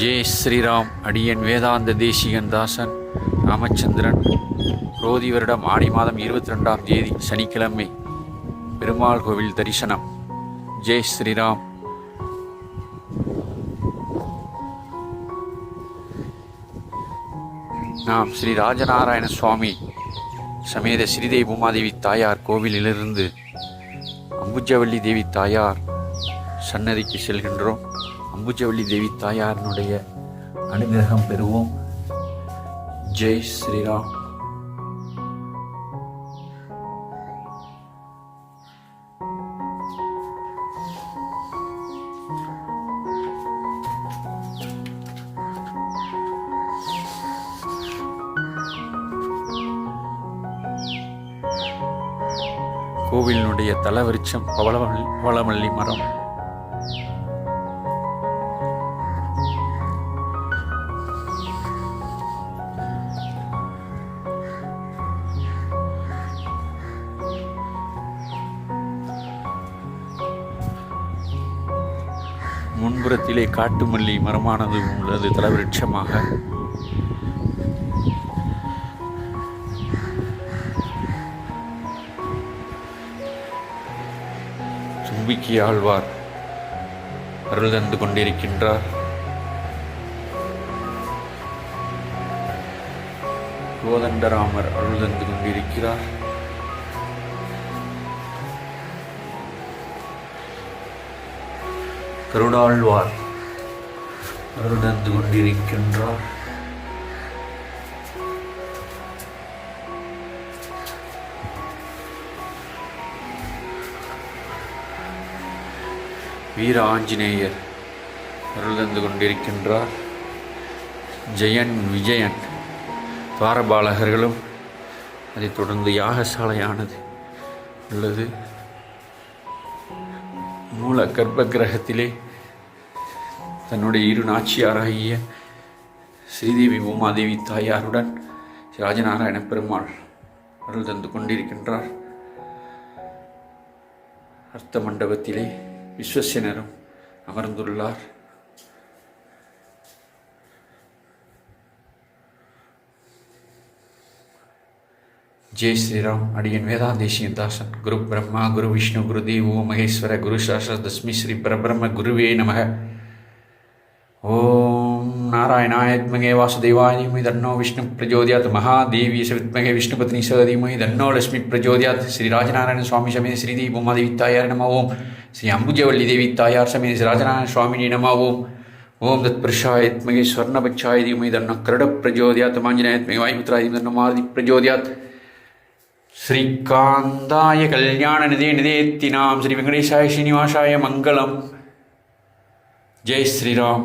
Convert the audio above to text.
ஜெய் ஸ்ரீராம் அடியன் வேதாந்த தேசிகன் தாசன் ராமச்சந்திரன். ரோதி வருடம் ஆடி மாதம் இருபத்தி ரெண்டாம் தேதி சனிக்கிழமை பெருமாள் கோவில் தரிசனம். ஜெய் ஸ்ரீராம். நாம் ஸ்ரீ ராஜநாராயண சுவாமி சமேத ஸ்ரீதேவி உமாதேவி தாயார் கோவிலிலிருந்து அம்புஜவள்ளி தேவி தாயார் சன்னதிக்கு செல்கின்றோம். அம்புஜவள்ளி தேவி தாயாரினுடைய அனுகிரகம் பெறுவோம். ஜெய் ஸ்ரீராம். கோவிலினுடைய தலவிருட்சம் பவளமல்லி பவளமல்லி மரம். முன்புறத்திலே காட்டு மல்லி மரமானது உள்ளது. தலவிருட்சமாக தும்பிக்கை ஆழ்வார் அருள் தந்து கொண்டிருக்கின்றார். கோதண்டராமர் அருள் தந்து கொண்டிருக்கிறார். கருடாழ்வார் அருள் கொண்டிருக்கின்றார் வீர ஆஞ்சநேயர் அருள்தந்து கொண்டிருக்கின்றார் ஜெயன் விஜயன் துவாரபாலகர்களும் அதைத் தொடர்ந்து யாகசாலையானது உள்ளது. மூல கர்ப்ப கிரகத்திலே தன்னுடைய இரு நாச்சியாராகிய ஸ்ரீதேவி உமாதேவி தாயாருடன் ராஜநாராயண பெருமாள் அருள் தந்து கொண்டிருக்கின்றார். அர்த்த மண்டபத்திலே விஸ்வசேனரும் அமர்ந்துள்ளார். जय श्री राम अडियन वेदादेशी दासन, गुरु ब्रह्मा, गुरु विष्णु गुरुदेव महेश्वर, गुरु शाश्वत तस्मी श्री परब्रह्म, गुरुवे नमः। ओम नारायणाय द्मगे वासुदेवाय धीमहि, धन्नो विष्णु प्रचोदयात्, महादेवी सविद्महे विष्णुपत्नी स धीमहि, धन्नो लक्ष्मी प्रचोदयात्। श्री राजनारायण स्वामी समेत श्रीदेवी उमादेवितायार नम ओम। श्री अंबुजवल्ली देवितायार समेत श्री राजनारायण स्वामी नम ओम। ओम तत्पुरुषाय द्मगे स्वर्णपक्षाय धीमहि, धन्नो करुड प्रचोदयात् मांजनाय द्मगे वायुपुत्राय धीमहि, धन्नो मारुति प्रचोदयात् ஸ்ரீகாந்தாய கல்யாண நிதே நிதேத்தினாம் ஸ்ரீ வெங்கடேசாய ஸ்ரீனிவாசாய மங்களம். ஜெய் ஸ்ரீராம்.